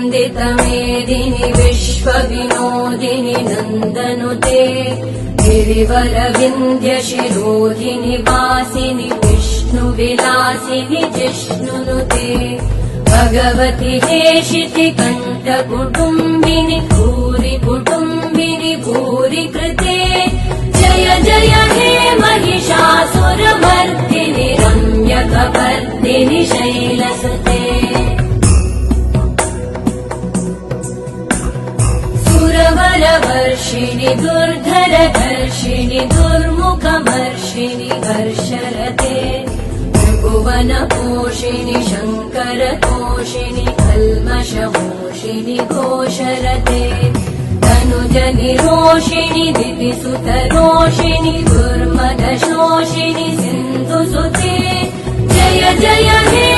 वन्दितमेदिनि विश्वविनोदिनि नन्दनुते गिरिवरविन्द्यशिरोधिनि वासिनि विष्णुविलासिनि जिष्णुनुते भगवति हेशिति कण्ठकुटुम्बिनि भूरि कुटुम्बिनि भूरि कृते जय जय सुरवरवर्षिणि दुर्धरधर्षिणि दुर्मुखमर्षिणि हर्षरते भुवनपोषिणि शङ्करतोषिणि कल्मषमोषिणि घोषरते तनुजनिरोषिणि दितिसुतरोषिणि दुर्मदशोषिणि सिन्धुसुते जय जय हे